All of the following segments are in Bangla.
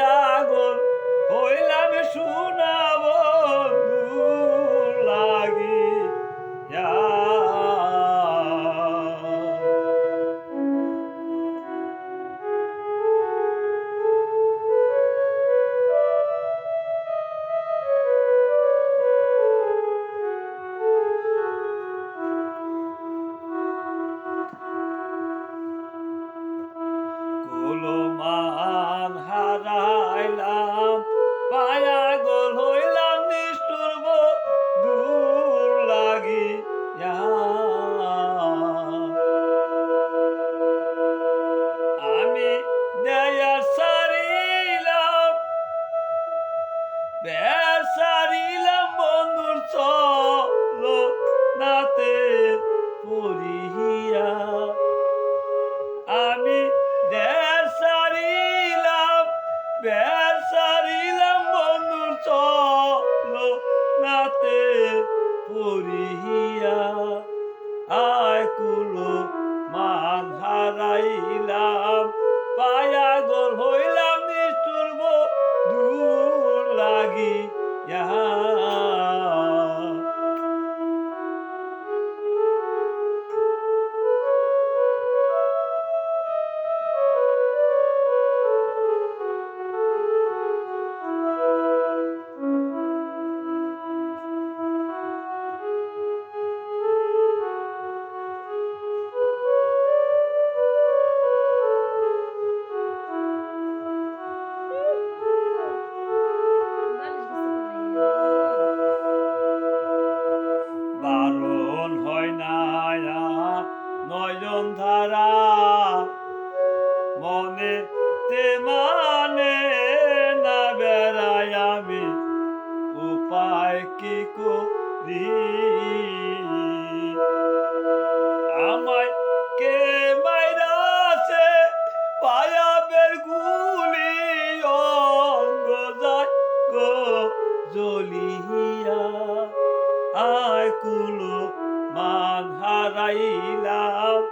আগুন হইলাম সোনা আমি দেশ সারিলাম দেশ সারিলাম বন্ধু চলো নাতে পড়িয়া আয় কুলো মান হারাইলাম বারণ হয় না নয়ন ধারা, মনে তে মানে না বেড়াই আমি, উপায় কি করি? আমায় পায়া জ্বলিয়া, আয় কুলো হারাইলাম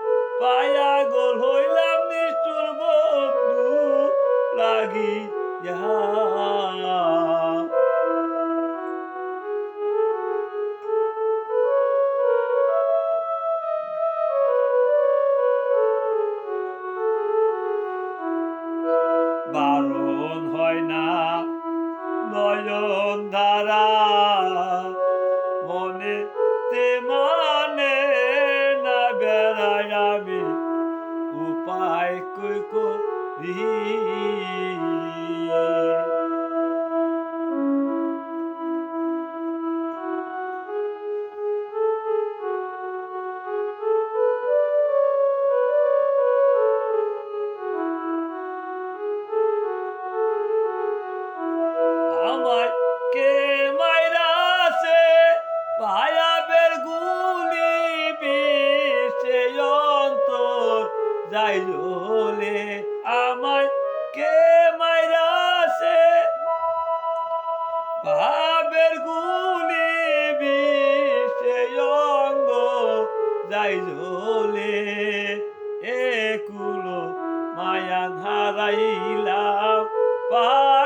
পায়া গোল হইলাম নিষ্ঠুর বন্ধু লাগিয়া বারণ হয় না নয়ন ধারা উপায় কই করি আমায় কে মাইরাসে ভাবের গুনে বিষে অঙ্গ যাই ঝোলে। একুলো মায়া হারাইলাম পা